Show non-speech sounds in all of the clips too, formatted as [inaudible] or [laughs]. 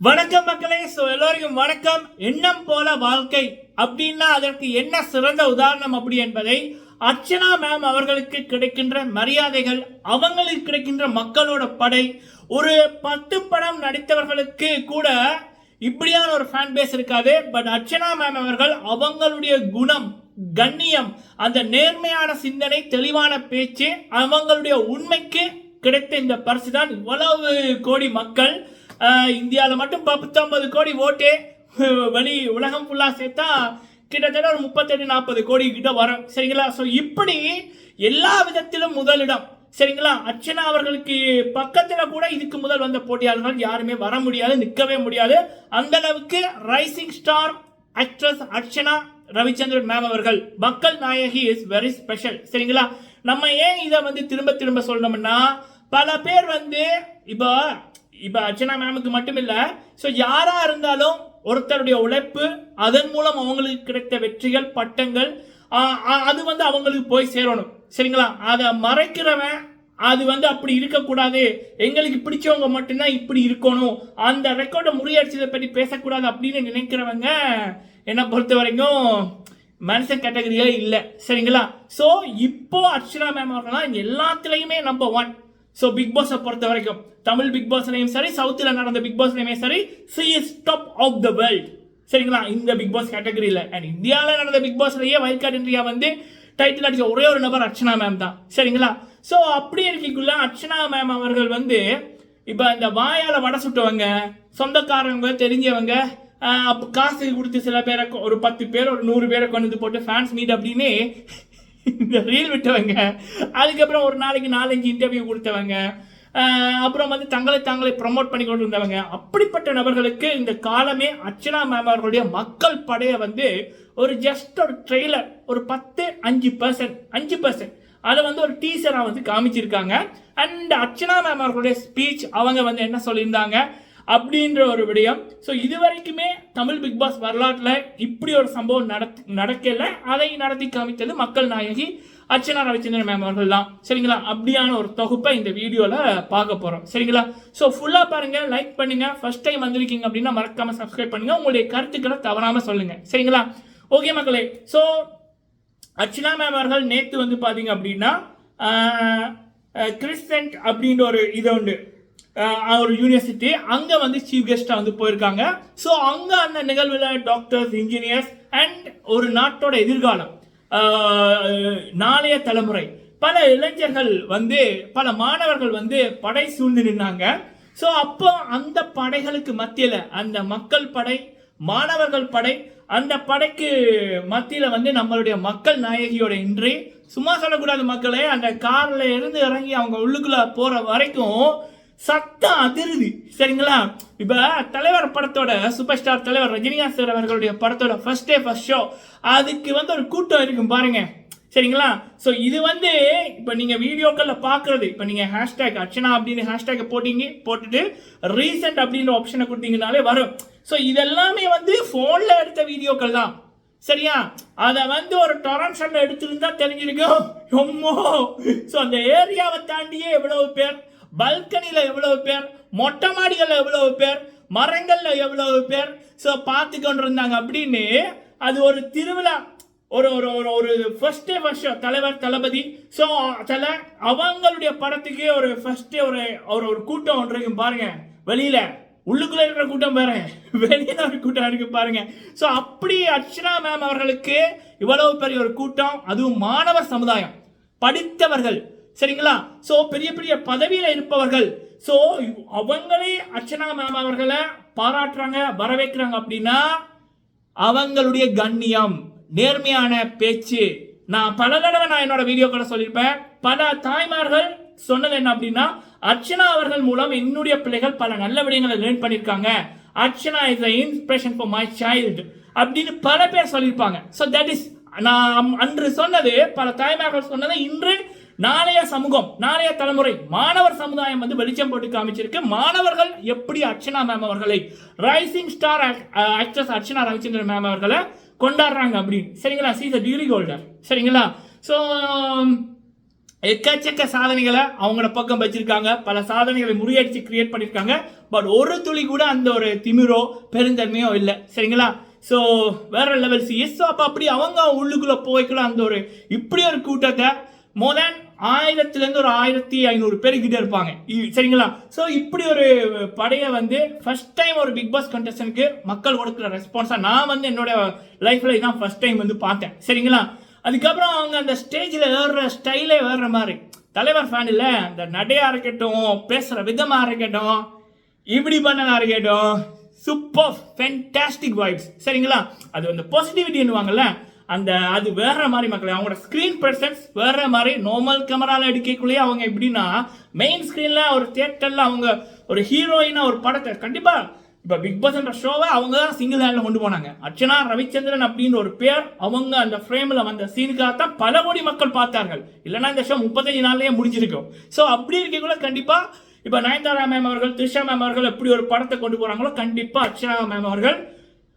வணக்கம் மக்களே. ஸோ எல்லோருக்கும் வணக்கம். எண்ணம் போல வாழ்க்கை அப்படின்னா அதற்கு என்ன சிறந்த உதாரணம் அப்படி என்பதை அர்ச்சனா மேம் அவர்களுக்கு கிடைக்கின்ற மரியாதைகள் அவங்களுக்கு கிடைக்கின்ற மக்களோட படை ஒரு பத்து படம் நடித்தவர்களுக்கு கூட இப்படியான ஒரு ஃபேன் பேஸ் இருக்காது. பட் அர்ச்சனா மேம் அவர்கள் அவங்களுடைய குணம் கண்ணியம் அந்த நேர்மையான சிந்தனை தெளிவான பேச்சு அவங்களுடைய உண்மைக்கு கிடைத்த இந்த பரிசு தான் இவ்வளவு கோடி மக்கள் இந்தியாவில் மட்டும் பத்தொன்பது கோடி ஓட்டு வெளி உலகம் ஃபுல்லாக சேர்த்தா கிட்டத்தட்ட ஒரு முப்பத்தெட்டு நாற்பது கோடி கிட்ட வரும். சரிங்களா? ஸோ இப்படி எல்லா விதத்திலும் முதலிடம். சரிங்களா? அர்ச்சனா அவர்களுக்கு பக்கத்தில் கூட இதுக்கு முதல் வந்த போட்டியாளர்கள் யாருமே வர முடியாது நிற்கவே முடியாது. அந்த அளவுக்கு rising star actress Archana Ravichandran ma'am அவர்கள். மக்கள் நாயகி இஸ் வெரி ஸ்பெஷல் சரிங்களா? நம்ம ஏன் இதை வந்து திரும்ப திரும்ப சொல்லணும்னா பல பேர் வந்து இப்போ இப்போ அர்ச்சனா மேமுக்கு மட்டும் இல்லை ஸோ யாராக இருந்தாலும் ஒருத்தருடைய உழைப்பு அதன் மூலம் அவங்களுக்கு கிடைத்த வெற்றிகள் பட்டங்கள் அது வந்து அவங்களுக்கு போய் சேரணும். சரிங்களா? அதை மறைக்கிறவன் அது வந்து அப்படி இருக்கக்கூடாது. எங்களுக்கு பிடிச்சவங்க மட்டும்தான் இப்படி இருக்கணும். அந்த ரெக்கார்டை முறியடிச்சதை பற்றி பேசக்கூடாது அப்படின்னு நினைக்கிறவங்க என்னை பொறுத்த வரைக்கும் மனுஷன் கேட்டகரியே இல்லை. சரிங்களா? ஸோ இப்போ அர்ச்சனா மேம் அவர்கள்லாம் எல்லாத்துலேயுமே நம்பர் ஒன் ஸோ பிக் பாஸை பொறுத்த வரைக்கும். தமிழ் பிக் பாஸ்லையும் சரி சவுத்தில் நடந்த பிக் பாஸ்லையுமே சரி she is top of the world சரிங்களா? இந்த பிக் பாஸ் கேட்டகரியில் அண்ட் இந்தியாவில் நடந்த பிக் பாஸ்லேயே வைல்ட் இந்தியா வந்து டைட்டில் அடிச்ச ஒரே ஒரு நபர் அர்ச்சனா மேம் தான். சரிங்களா? ஸோ அப்படி இருக்கக்குள்ள அர்ச்சனா மேம் அவர்கள் வந்து இப்போ இந்த வாயால் வடை சுட்டவங்க சொந்தக்காரங்க தெரிஞ்சவங்க காசு கொடுத்து சில பேரை ஒரு பத்து பேர் ஒரு நூறு பேரை கொண்டு வந்து போட்டு ஃபேன்ஸ் மீட் அப்படின்னு இந்த ரீல் விட்டவங்க. அதுக்கப்புறம் ஒரு நாளைக்கு நாலஞ்சு இன்டர்வியூ கொடுத்தவங்க. அப்புறம் வந்து தங்களை தாங்களே ப்ரமோட் பண்ணி கொண்டு இருந்தவங்க அப்படிப்பட்ட நபர்களுக்கு இந்த காலமே அர்ச்சனா மேம் அவர்களுடைய மக்கள் படையை வந்து ஒரு ஜஸ்ட் ஒரு ட்ரெய்லர் ஒரு பத்து அஞ்சு பர்சன்ட் அஞ்சு பர்சன்ட் அதை வந்து ஒரு டீசராக வந்து காமிச்சிருக்காங்க. அண்ட் அர்ச்சனா மேம் அவர்களுடைய ஸ்பீச் அவங்க வந்து என்ன சொல்லியிருந்தாங்க? அப்படின்ற ஒரு விடயம். ஸோ இது வரைக்குமே தமிழ் பிக் பாஸ் வரலாற்றில் இப்படி ஒரு சம்பவம் நடத் நடக்கல. அதை நடத்தி காமித்தது மக்கள் நாயகி அர்ச்சனா ரவிச்சந்திரன் மேம் அவர்கள் தான் சரிங்களா? அப்படியான ஒரு தொகுப்பை இந்த வீடியோவில் பார்க்க போகிறோம் சரிங்களா? ஸோ ஃபுல்லாக பாருங்கள் லைக் பண்ணுங்கள் ஃபஸ்ட் டைம் வந்திருக்கீங்க அப்படின்னா மறக்காமல் சப்ஸ்கிரைப் பண்ணுங்கள் உங்களுடைய கருத்துக்களை தவறாமல் சொல்லுங்கள் சரிங்களா? ஓகே மக்களே. ஸோ அர்ச்சனா மேம் அவர்கள் நேற்று வந்து பார்த்தீங்க அப்படின்னா கிறிஸ்டன்ட் அப்படின்ற ஒரு இது உண்டு. ஒரு யூனிவர்சிட்டி அங்கே வந்து சீஃப் கெஸ்ட்டாக வந்து போயிருக்காங்க. ஸோ அங்கே அந்த நிகழ்வில் டாக்டர்ஸ் இன்ஜினியர்ஸ் அண்ட் ஒரு நாட்டோட எதிர்காலம் நாளைய தலைமுறை. பல இளைஞர்கள் வந்து பல மாணவர்கள் வந்து படை சூழ்ந்து நின்னாங்க. ஸோ அப்போ அந்த படைகளுக்கு மத்தியில் அந்த மக்கள் படை மாணவர்கள் படை அந்த படைக்கு மத்தியில் வந்து நம்மளுடைய மக்கள் நாயகியோட இன்றி சும்மா சொல்லக்கூடாது மக்களே அந்த காரில் இருந்து இறங்கி அவங்க உள்ளுக்குள்ளே போகிற வரைக்கும் சத்தம் அதிருது. சரிங்களா? இப்போ தலைவர் படத்தோட சூப்பர் ஸ்டார் தலைவர் ரஜினிகாந்த் சார் அவர்களுடைய படத்தோட ஃபர்ஸ்ட் டே ஃபர்ஸ்ட் ஷோ அதுக்கு வந்து ஒரு கூட்டம் இருக்கும் பாருங்க. சரிங்களா? ஸோ இது வந்து இப்போ நீங்கள் வீடியோக்களில் பார்க்குறது இப்போ நீங்கள் ஹேஷ்டேக் அர்ச்சனா அப்படின்னு ஹேஷ்டேக் போட்டிங்க போட்டுட்டு ரீசெண்ட் அப்படின்ற ஆப்ஷனை கொடுத்தீங்கனாலே வரும். ஸோ இதெல்லாமே வந்து ஃபோனில் எடுத்த வீடியோக்கள் தான். சரியா? அதை வந்து ஒரு டொரன்ஷன் எடுத்திருந்தா தெரிஞ்சிருக்கும். ரொம்ப ஸோ அந்த ஏரியாவை தாண்டியே எவ்வளவு பேர் பல்கனியில் எவ்வளவு பேர் மொட்டை மாடிகளில் எவ்வளவு பேர் மரங்களில் எவ்வளவு பேர்? ஸோ பார்த்து கொண்டு இருந்தாங்க அப்படின்னு அது ஒரு திருவிழா ஒரு ஒரு ஒரு ஒரு ஃபஸ்ட்டே வருஷம் தலைவர் தளபதி. ஸோ தலை அவங்களுடைய படத்துக்கே ஒரு ஃபர்ஸ்ட் ஒரு ஒரு ஒரு கூட்டம் ஒன்று இருக்கும் பாருங்க. வெளியில் உள்ளுக்குள்ளே இருக்கிற கூட்டம் பாரு [laughs] வெளியில் ஒரு கூட்டம் இருக்கு பாருங்க. ஸோ அப்படி அர்ச்சனா மேம் அவர்களுக்கு இவ்வளவு பெரிய ஒரு கூட்டம். அதுவும் மாணவர் சமுதாயம். படித்தவர்கள். சரிங்களா? ஸோ பெரிய பெரிய பதவியில இருப்பவர்கள் ஸோ அவங்களே அர்ச்சனா மேம் அவர்களை பாராட்டுறாங்க வரவேற்கிறாங்க அப்படின்னா அவங்களுடைய கண்ணியம் நேர்மையான பேச்சு. நான் பல தடவை நான் என்னோட வீடியோக்களை சொல்லியிருப்பேன். பல தாய்மார்கள் சொன்னது என்ன அப்படின்னா அர்ச்சனா அவர்கள் மூலம் என்னுடைய பிள்ளைகள் பல நல்ல விடயங்களை லேர்ன் பண்ணியிருக்காங்க. Archana is a inspiration for my child அப்படின்னு பல பேர் சொல்லியிருப்பாங்க. ஸோ தட் இஸ் நான் அன்று சொன்னது பல தாய்மார்கள் சொன்னது இன்று நாளைய சமூகம் நாளைய தலைமுறை மாணவர் சமுதாயம் வந்து வெளிச்சம் போட்டு காமிச்சிருக்கு. மாணவர்கள் எப்படி அர்ச்சனா மேம் அவர்களை rising star actress Archana Ravichandran ma'am அவர்களை கொண்டாடுறாங்க அப்படின்னு. சரிங்களா? சீஸ் அ டிகிரி ஹோல்டர் சரிங்களா? ஸோ எக்கச்சக்க சாதனைகளை அவங்களோட பக்கம் வச்சிருக்காங்க. பல சாதனைகளை முறியடிச்சு கிரியேட் பண்ணியிருக்காங்க பட் ஒரு துளி கூட அந்த ஒரு திமிரோ பெருந்தன்மையோ இல்லை. சரிங்களா? ஸோ வேற லெவல் சிஎஸ் ஸோ அப்போ அப்படி அவங்க உள்ளுக்குள்ளே போய்க்குள்ள அந்த ஒரு இப்படி ஒரு கூட்டத்தை மோர் தேன் ஆயிரத்துலேருந்து ஒரு ஆயிரத்தி ஐநூறு பேர் கிட்ட இருப்பாங்க. இ- சரிங்களா? ஸோ இப்படி ஒரு படையை வந்து ஃபர்ஸ்ட் டைம் ஒரு பிக் பாஸ் கண்டஸ்டனுக்கு மக்கள் கொடுக்குற ரெஸ்பான்ஸாக நான் வந்து என்னோட லைஃப்பில் இதான் ஃபர்ஸ்ட் டைம் வந்து பார்த்தேன். சரிங்களா? அதுக்கப்புறம் அவங்க அந்த ஸ்டேஜில் ஏறுற ஸ்டைலே வேற மாதிரி. தலைவர் ஃபேன் இல்லை அந்த நடையாக இருக்கட்டும் பேசுகிற விதமாக இருக்கட்டும் இப்படி பண்ணதாக இருக்கட்டும் சூப்பர் ஃபென்டாஸ்டிக் வைப்ஸ் சரிங்களா? அது வந்து பாசிட்டிவிட்டின்னுவாங்கல்ல அந்த அது வேற மாதிரி மக்களே அவங்களோட ஸ்க்ரீன் பிரசன்ஸ் வேற மாதிரி நார்மல் கேமரால எடுக்கக்குள்ளேயே அவங்க எப்படின்னா மெயின் ஸ்க்ரீனில் ஒரு தியேட்டர்ல அவங்க ஒரு ஹீரோயினா ஒரு படத்தை கண்டிப்பா இப்ப பிக் பாஸ்ன்ற ஷோவை அவங்க தான் சிங்கிள் ஹேண்ட்ல கொண்டு போனாங்க. அர்ச்சனா ரவிச்சந்திரன் அப்படின்ற ஒரு பேர் அவங்க அந்த ஃப்ரேம்ல வந்த சீனுக்காக தான் பல கோடி மக்கள் பார்த்தார்கள். இல்லைன்னா இந்த ஷோ முப்பத்தஞ்சு நாள்லயே முடிஞ்சிருக்கும். ஸோ அப்படி இருக்கக்குள்ள கண்டிப்பா இப்ப நயன்தாரா மேம் அவர்கள் த்ரிஷா மேம் அவர்கள் எப்படி ஒரு படத்தை கொண்டு போறாங்களோ கண்டிப்பா அர்ச்சனா மேம் அவர்கள்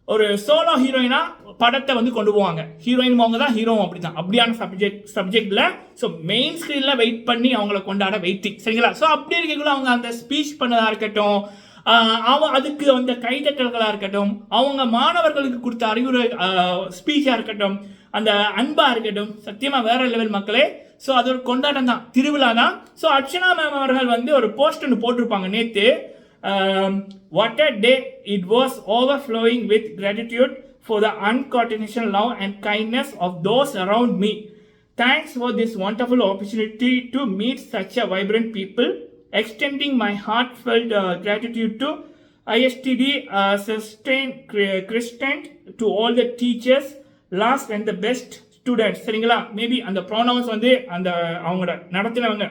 ஒரு சோலோ ஹீரோயினா படத்தை வந்து கொண்டு போவாங்க. ஹீரோயின் அவங்க தான் ஹீரோ அப்படிதான். அப்படியான சப்ஜெக்ட் சப்ஜெக்ட்ல ஸோ மெயின் ஸ்க்ரீன்ல வெயிட் பண்ணி அவங்கள கொண்டாட வெயிட்டிங் சரிங்களா? ஸோ அப்படி இருக்கக்குள்ள அவங்க அந்த ஸ்பீச் பண்ணதா இருக்கட்டும் ஆஹ் அவ அதுக்கு அந்த கைதட்டல்களா இருக்கட்டும் அவங்க மாணவர்களுக்கு கொடுத்த அறிவுரை ஸ்பீச்சா இருக்கட்டும் அந்த அன்பா இருக்கட்டும் சத்தியமா வேற லெவல் மக்களே ஸோ அது ஒரு கொண்டாட்டம் தான் திருவிழா தான் ஸோ அர்ச்சனா மேம் அவர்கள் வந்து ஒரு போஸ்ட் ஒன்று போட்டிருப்பாங்க நேற்று um, what a day it was overflowing with gratitude for the unconditional love and kindness of those around me. Thanks for this wonderful opportunity to meet such a vibrant people. Extending my heartfelt uh, gratitude to ISTD uh, sustain Christian to all the teachers, last and the best students. சரிங்களா maybe அந்த pronounce வந்து அந்த அவங்களோட நடத்தினவங்க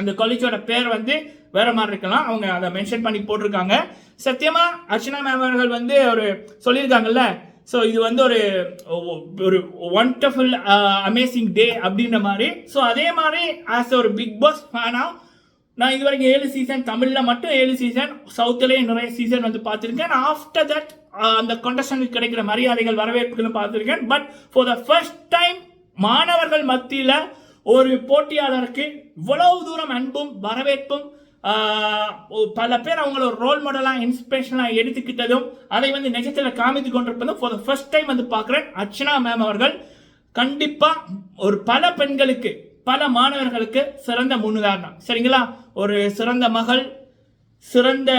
அந்த காலேஜோட பேர் வந்து வேற மாதிரி இருக்கலாம். அவங்க அதை மென்ஷன் பண்ணி போட்டிருக்காங்க. சத்தியமா அர்ச்சனா மேம் அவர்கள் வந்து ஒரு சொல்லியிருக்காங்கல்ல. ஸோ இது வந்து ஒரு ஒரு ஒண்டர்ஃபுல் அமேசிங் டே அப்படின்ற மாதிரி. ஸோ அதே மாதிரி ஆஸ் ஒரு பிக் பாஸ் ஃபேனாக நான் இது வரைக்கும் ஏழு சீசன் தமிழில் மட்டும் ஏழு சீசன் சவுத்துலேயே நிறைய சீசன் வந்து பார்த்துருக்கேன். ஆஃப்டர் தட் uh, அந்த கொண்டஸ்டனுக்கு கிடைக்கிற மரியாதைகள் வரவேற்புகளும் பார்த்துருக்கேன். But for the first time மாணவர்கள் மத்தியில் ஒரு போட்டியாளருக்கு இவ்வளவு தூரம் அன்பும் வரவேற்பும் பல பேர் அவங்கள ஒரு ரோல் மாடலாக இன்ஸ்பிரேஷனாக எடுத்துக்கிட்டதும் அதை வந்து நிஜத்தில் காமித்து கொண்டிருப்பதும் ஃபார் த ஃபர்ஸ்ட் டைம் வந்து பார்க்குறேன். அர்ச்சனா மேம் அவர்கள் கண்டிப்பாக ஒரு பல பெண்களுக்கு பல மாணவர்களுக்கு சிறந்த முன்னுதாரணம். சரிங்களா? ஒரு சிறந்த மகள் சிறந்த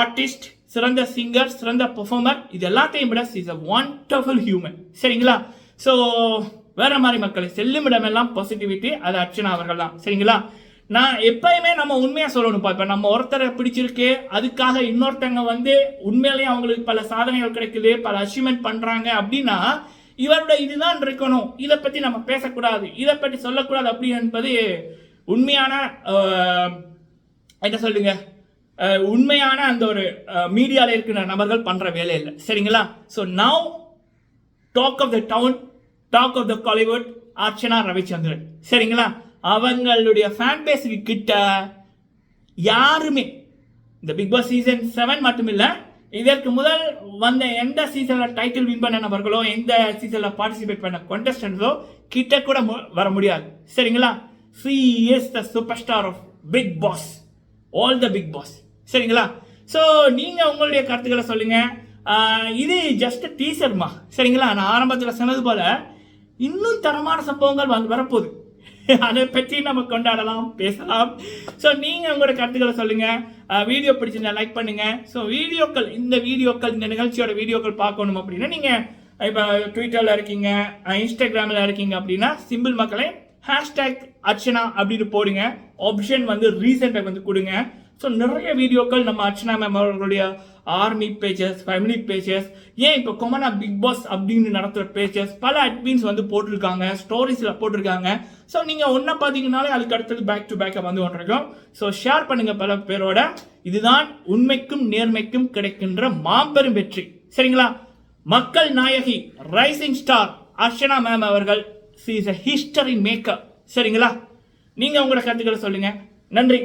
ஆர்டிஸ்ட் சிறந்த சிங்கர் சிறந்த பெர்ஃபார்மர் இது எல்லாத்தையும் விட இஸ் அ ஒண்டர்ஃபுல் ஹியூமன் சரிங்களா? ஸோ வேற மாதிரி மக்களை செல்லுமிடமெல்லாம் பாசிட்டிவிட்டி அது அர்ச்சனா அவர்கள் தான். சரிங்களா? நான் எப்பயுமே நம்ம உண்மையாக சொல்லணும்ப்பா. இப்போ நம்ம ஒருத்தரை பிடிச்சிருக்கு அதுக்காக இன்னொருத்தங்க வந்து உண்மையிலேயே அவங்களுக்கு பல சாதனைகள் கிடைக்குது பல அச்சீவ்மெண்ட் பண்ணுறாங்க அப்படின்னா இவரோட இதுதான் இருக்கணும். இதை பற்றி நம்ம பேசக்கூடாது. இதை பற்றி சொல்லக்கூடாது அப்படி என்பது உண்மையான என்ன சொல்லுங்க? உண்மையான அந்த ஒரு மீடியாவில் இருக்கிற நபர்கள் பண்ணுற வேலை இல்லை. சரிங்களா? So now talk of the town talk of the Kollywood Archana Ravichandran. சரிங்களா? அவங்களுடைய ஃபேன் பேஸ் கிட்ட யாருமே இந்த பிக் பாஸ் சீசன் செவன் மட்டும் இல்லை இதற்கு முதல் வந்த எந்த சீசனில் டைட்டில் வின் பண்ண நபர்களோ எந்த சீசனில் பார்ட்டிசிபேட் பண்ண கொண்டஸ்டன்ஸோ கிட்ட கூட மு- வர முடியாது. சரிங்களா? She is the super star of Bigg Boss all the Bigg Boss சரிங்களா? ஸோ நீங்கள் உங்களுடைய கருத்துக்களை சொல்லுங்கள் இது ஜஸ்ட் டீசர்மா சரிங்களா? நான் ஆரம்பத்தில் சொன்னது போல் இன்னும் தரமான சம்பவங்கள் வந்து வரப்போகுது. [laughs] அதை பற்றி நம்ம கொண்டாடலாம் பேசலாம். ஸோ நீங்கள் உங்களோட கருத்துக்களை சொல்லுங்கள் வீடியோ பிடிச்சிருந்தா லைக் பண்ணுங்கள் ஸோ வீடியோக்கள் இந்த வீடியோக்கள் இந்த நிகழ்ச்சியோட வீடியோக்கள் பார்க்கணும் அப்படின்னா நீங்கள் இப்போ ட்விட்டரில் இருக்கீங்க இன்ஸ்டாகிராமில் இருக்கீங்க அப்படின்னா சிம்பிள் மக்களை ஹேஷ்டேக் அர்ச்சனா அப்படின்னு போடுங்க. ஆப்ஷன் வந்து ரீசெண்டாக வந்து கொடுங்க. ஸோ நிறைய வீடியோக்கள் நம்ம அர்ச்சனா மேம் அவர்களுடைய ஆர்மி பேஜஸ் ஃபேமிலி பேஜஸ் ஏன் இப்போ கொமனா பிக் பாஸ் அப்படின்னு நடத்துகிற பேஜஸ் பல அட்மின்ஸ் வந்து போட்டிருக்காங்க ஸ்டோரிஸில் போட்டிருக்காங்க. ஸோ நீங்கள் ஒன்றை பார்த்தீங்கனாலே அதுக்கு அடுத்தது பேக் டு பேக்கை வந்து கொண்டிருக்கோம் ஸோ ஷேர் பண்ணுங்கள் பல பேரோட. இதுதான் உண்மைக்கும் நேர்மைக்கும் கிடைக்கின்ற மாபெரும் வெற்றி. சரிங்களா? மக்கள் நாயகி ரைசிங் ஸ்டார் அர்ச்சனா மேம் அவர்கள் she is a history maker சரிங்களா? நீங்கள் உங்களோட கருத்துக்களை சொல்லுங்கள் நன்றி.